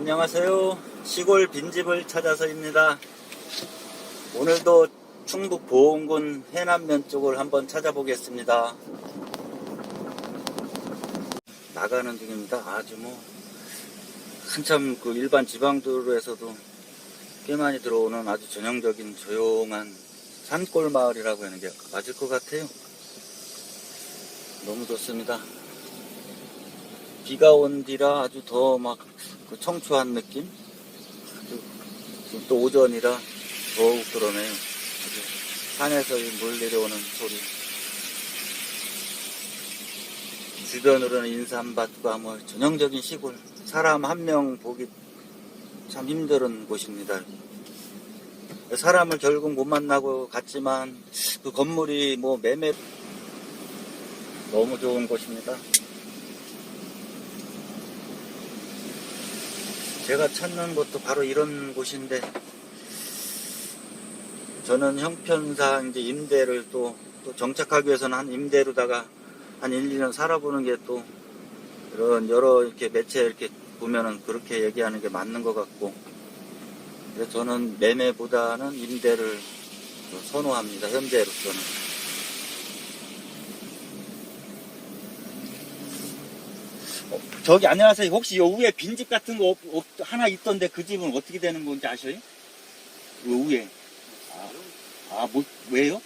안녕하세요. 시골 빈집을 찾아서입니다. 오늘도 충북 보은군 해남면 쪽을 한번 찾아보겠습니다. 나가는 중입니다. 아주 뭐 한참 그 일반 지방도로에서도 꽤 많이 들어오는 아주 전형적인 조용한 산골 마을이라고 하는 게 맞을 것 같아요. 너무 좋습니다. 비가 온 뒤라 아주 더막그 청초한 느낌? 또 오전이라 더욱 그러네요. 산에서 이물 내려오는 소리. 주변으로는 인삼밭과 뭐 전형적인 시골. 사람 한 명 보기 참 힘든 곳입니다. 사람을 결국 못 만나고 갔지만 그 건물이 뭐 매매 너무 좋은 곳입니다. 제가 찾는 곳도 바로 이런 곳인데 저는 형편상 이제 임대를 또, 또 정착하기 위해서는 한 임대로다가 한 1, 2년 살아보는 게 또 이런 여러 이렇게 매체 이렇게 보면은 그렇게 얘기하는 게 맞는 것 같고 그래서 저는 매매보다는 임대를 선호합니다. 현재로서는. 저기 안녕하세요. 혹시 요 위에 빈집 같은 거 없- 없- 하나 있던데 그 집은 어떻게 되는 건지 아셔요? 요 위에. 아, 아, 뭐, 왜요?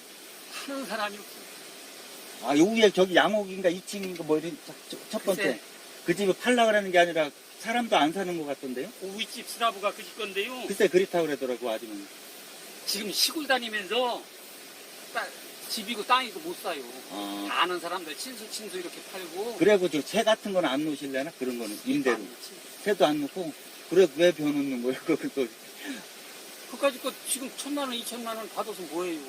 하는 사람이 없어. 아, 요 위에 저기 양옥인가 2층인가 뭐 이런 첫- 첫- 첫 번째. 글쎄. 그 집을 팔라 그러는 게 아니라 사람도 안 사는 것 같던데요? 그 윗집 스라브가 그 집 건데요. 글쎄 그렇다고 그러더라고 아직은. 지금 시골 다니면서 따- 집이고 땅이고 못 사요. 아, 다 아는 사람들 친수 친수 이렇게 팔고. 그래고 저새 같은 건 안 놓으실래나? 그런 거는 임대로. 안 놓지. 새도 안 놓고. 그래 왜 변놓는 거예요? 그거 그까짓 거 지금 천만 원, 이천만 원 받아서 뭐예요?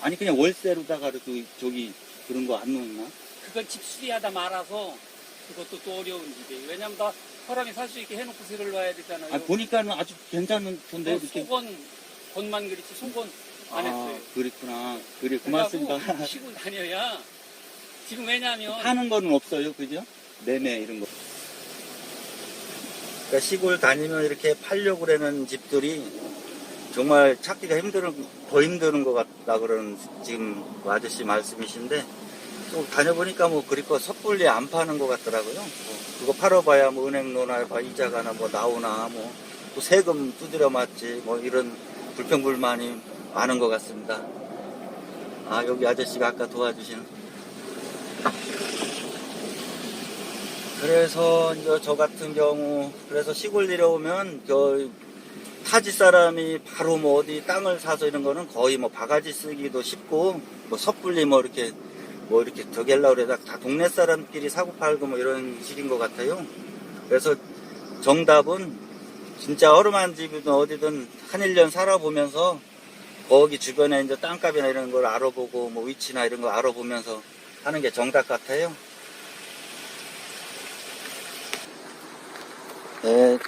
아니 그냥 월세로다가도 저기 그런 거 안 놓나? 그걸 집 수리하다 말아서 그것도 또 어려운 일이에요. 왜냐면 다 사람이 살 수 있게 해놓고 세를 놔야 되잖아요. 아, 보니까는 아주 괜찮은 돈데 어, 이렇게. 속건 건만 그렇지 속건 안 했어요. 아, 그랬구나. 그래 고맙습니다. 시골 다녀야 지금 왜냐면 하는 거는 없어요, 그죠? 매매 이런 거. 그러니까 시골 다니면 이렇게 팔려고 그러는 집들이 정말 찾기가 힘든, 더 힘드는 것 같다 그러는 지금 그 아저씨 말씀이신데 또 다녀보니까 뭐 그리고 섣불리 안 파는 것 같더라고요. 뭐 그거 팔아봐야 뭐 은행 노나 봐 이자가나 뭐 나오나 뭐 또 세금 두드려 맞지 뭐 이런 불평불만이 많은 것 같습니다. 아 여기 아저씨가 아까 도와주시는 그래서 이제 저 같은 경우 그래서 시골 내려오면 저 타지 사람이 바로 뭐 어디 땅을 사서 이런 거는 거의 뭐 바가지 쓰기도 쉽고 뭐 섣불리 뭐 이렇게 뭐 이렇게 하려고 그래다 다 동네 사람끼리 사고 팔고 뭐 이런 식인 것 같아요. 그래서 정답은 진짜 허름한 집이든 어디든 한 1년 살아보면서 거기 주변에 이제 땅값이나 이런 걸 알아보고 뭐 위치나 이런 거 알아보면서 하는 게 정답 같아요. 네.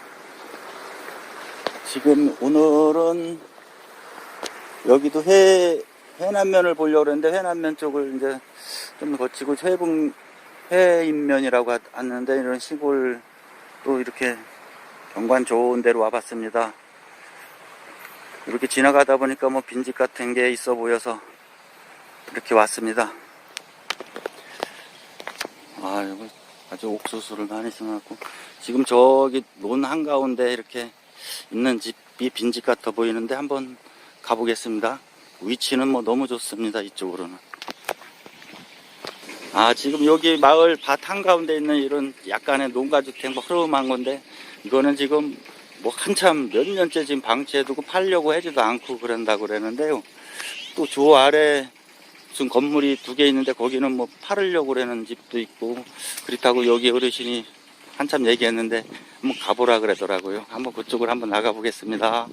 지금 오늘은 여기도 해, 해남면을 보려고 그랬는데 해남면 쪽을 이제 좀 거치고 해북, 해인면이라고 하- 하는데 이런 시골 또 이렇게 경관 좋은 데로 와봤습니다. 이렇게 지나가다 보니까 뭐 빈집 같은 게 있어 보여서 이렇게 왔습니다. 아, 이거 아주 옥수수를 많이 심었고 지금 저기 논 한가운데 이렇게 있는 집이 빈집 같아 보이는데 한번 가보겠습니다. 위치는 뭐 너무 좋습니다. 이쪽으로는. 아, 지금 여기 마을 밭 한가운데 있는 이런 약간의 농가주택 뭐 흐름한 건데 이거는 지금 뭐 한참 몇 년째 지금 방치해두고 팔려고 하지도 않고 그런다고 그러는데요. 또 저 아래 무슨 건물이 두 개 있는데 거기는 뭐 팔으려고 그러는 집도 있고 그렇다고 여기 어르신이 한참 얘기했는데 한번 가보라 그러더라고요. 한번 그쪽으로 한번 나가 보겠습니다.